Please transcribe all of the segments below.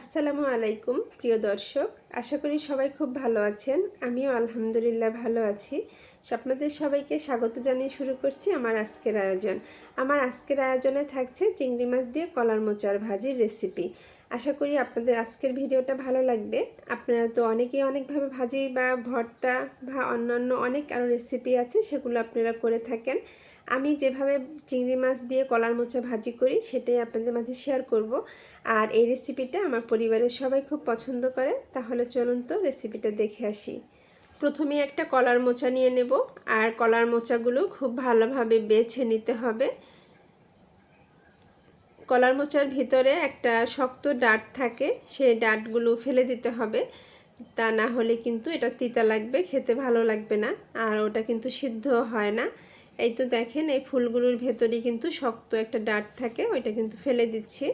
আসসালামু আলাইকুম, প্রিয় দর্শক। আশা করি সবাই খুব ভালো আছেন। আমিও আলহামদুলিল্লাহ ভালো আছি। আপনাদের সবাইকে স্বাগত জানিয়ে শুরু করছি আমার আজকের আয়োজন। আমার আজকের আয়োজনে থাকছে চিংড়ি মাছ দিয়ে কলার মোচার ভাজির রেসিপি। আশা করি আপনাদের আজকের ভিডিওটা ভালো লাগবে। আপনারা তো অনেকেই অনেকভাবে ভাজি বা ভর্তা বা অন্যান্য অনেক আরও রেসিপি আছে, সেগুলো আপনারা করে থাকেন। আমি যেভাবে চিংড়ি মাছ দিয়ে কলার মোচা ভাজি করি, সেটাই আপনাদের মাঝে শেয়ার করব। আর এই রেসিপিটা আমার পরিবারের সবাই খুব পছন্দ করে, তাহলে চলুন তো রেসিপিটা দেখে আসি। প্রথমে একটা কলার মোচা নিয়ে নেব, আর কলার মোচাগুলো খুব ভালোভাবে বেছে নিতে হবে। কলার মোচার ভিতরে একটা শক্ত ডাট থাকে, সেই ডাটগুলো ফেলে দিতে হবে। তা না হলে কিন্তু এটা তিতা লাগবে, খেতে ভালো লাগবে না, আর ওটা কিন্তু সিদ্ধ হয় না। এই তো দেখেন, এই ফুলগুলোর ভেতরে কিন্তু শক্ত একটা ডাট থাকে, ওইটা কিন্তু ফেলে দিচ্ছি।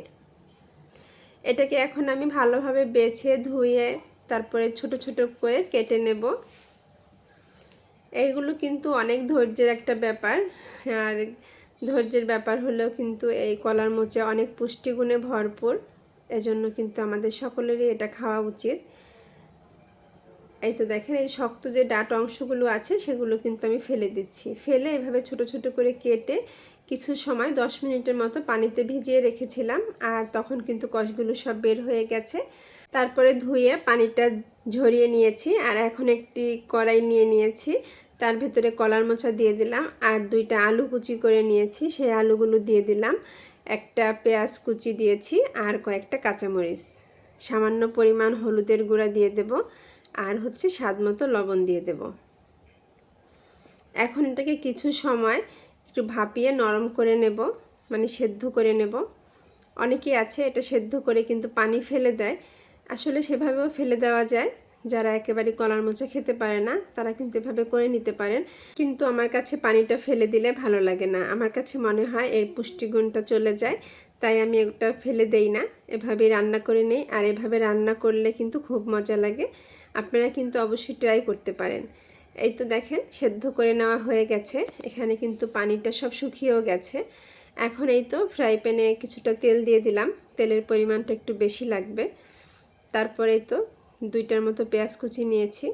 এটাকে এখন আমি ভালোভাবে বেছে, ধুয়ে, তারপরে ছোট ছোট করে কেটে নেব। এইগুলো কিন্তু অনেক ধৈর্যের একটা ব্যাপার। আর ধৈর্যের ব্যাপার হলেও কিন্তু এই কলার মোচে অনেক পুষ্টিগুণে ভরপুর। এজন্য কিন্তু আমাদের সকলেরই এটা খাওয়া উচিত। এই তো দেখেন, এই শক্ত যে ডাট অংশগুলো আছে সেগুলো কিন্তু আমি ফেলে দিচ্ছি। ফেলে এভাবে ছোট ছোট করে কেটে কিছু সময়, দশ মিনিটের মতো পানিতে ভিজিয়ে রেখেছিলাম আর তখন কিন্তু কষগুলো সব বের হয়ে গেছে। তারপরে ধুয়ে পানিটা ঝরিয়ে নিয়েছি আর এখন একটি কড়াই নিয়ে নিয়েছি। তার ভেতরে কলার মোচা দিয়ে দিলাম আর দুইটা আলু কুচি করে নিয়েছি। সেই আলুগুলো দিয়ে দিলাম, একটা পেঁয়াজ কুচি দিয়েছি আর কয়েকটা কাঁচামরিচ। সামান্য পরিমাণ হলুদের গুঁড়া দিয়ে দেব। আর হচ্ছে স্বাদ মতো লবণ দিয়ে দেব। এখন এটাকে কিছু সময় একটু ভাপিয়ে নরম করে নেব মানে সেদ্ধ করে নেব। অনেকেই আছে এটা সেদ্ধ করে কিন্তু পানি ফেলে দেয়। আসলে সেভাবেও ফেলে দেওয়া যায়। যারা একেবারে কলার মোচা খেতে পারে না, তারা কিন্তু এভাবে করে নিতে পারেন। কিন্তু আমার কাছে পানিটা ফেলে দিলে ভালো লাগে না। আমার কাছে মনে হয় এর পুষ্টিগুণটা চলে যায়, তাই আমি ওটা ফেলে দেই না। এভাবেই রান্না করে নেই। আর এভাবে রান্না করলে কিন্তু খুব মজা লাগে। আপনারা কিন্তু অবশ্যই ট্রাই করতে পারেন। এই তো দেখেন, সেদ্ধ করে নেওয়া হয়ে গেছে। এখানে কিন্তু পানিটা সব শুকিয়েও গেছে। এখন এই তো ফ্রাই প্যানে কিছুটা তেল দিয়ে দিলাম। তেলের পরিমাণটা একটু বেশি লাগবে। তারপরে তো দুইটার মতো পেঁয়াজ কুচি নিয়েছি।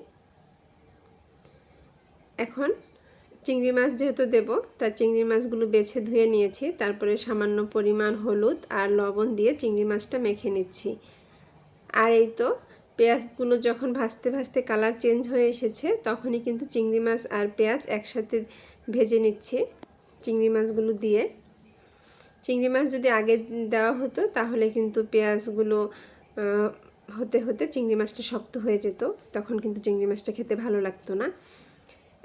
এখন চিংড়ি মাছ যেহেতু দেব তার চিংড়ি মাছগুলো বেছে ধুয়ে নিয়েছি। তারপরে সামান্য পরিমাণ হলুদ আর লবণ দিয়ে চিংড়ি মাছটা মেখে নিচ্ছি। আর এই তো পেঁয়াজগুলো যখন ভাজতে ভাজতে কালার চেঞ্জ হয়ে এসেছে, তখনই কিন্তু চিংড়ি মাছ আর পেঁয়াজ একসাথে ভেজে নিচ্ছি চিংড়ি মাছগুলো দিয়ে। চিংড়ি মাছ যদি আগে দেওয়া হতো, তাহলে কিন্তু পেঁয়াজগুলো হতে হতে চিংড়ি মাছটা শক্ত হয়ে যেত, তখন কিন্তু চিংড়ি মাছটা খেতে ভালো লাগতো না।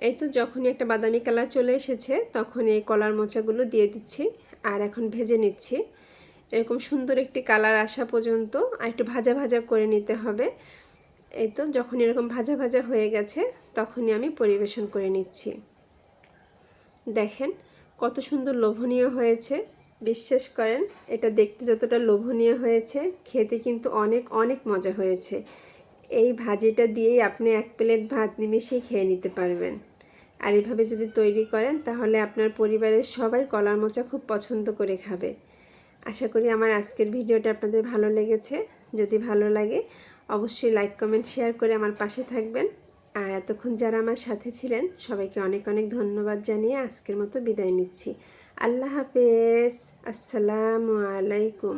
এই তো যখনই একটা বাদামি কালার চলে এসেছে তখন এই কলার মোচাগুলো দিয়ে দিচ্ছি আর এখন ভেজে নিচ্ছি। এরকম সুন্দর একটি কালার আসা পর্যন্ত আর একটু ভাজা ভাজা করে নিতে হবে। এই তো যখন এরকম ভাজা ভাজা হয়ে গেছে, তখনই আমি পরিবেশন করে নিচ্ছি। দেখেন কত সুন্দর লোভনীয় হয়েছে। বিশ্বাস করেন, এটা দেখতে যতটা লোভনীয় হয়েছে, খেতে কিন্তু অনেক অনেক মজা হয়েছে। এই ভাজিটা দিয়েই আপনি এক প্লেট ভাত নিমিশেই খেয়ে নিতে পারবেন। আর এভাবে যদি তৈরি করেন, তাহলে আপনার পরিবারের সবাই কলার মোচা খুব পছন্দ করে খাবে। আশা করি আমার আজকের ভিডিওটা আপনাদের ভালো লেগেছে। যদি ভালো লাগে, অবশ্যই লাইক, কমেন্ট, শেয়ার করে আমার পাশে থাকবেন। আর এতক্ষণ যারা আমার সাথে ছিলেন, সবাইকে অনেক অনেক ধন্যবাদ জানিয়ে আজকের মতো বিদায় নিচ্ছি। আল্লাহ হাফেজ। আসসালামু আলাইকুম।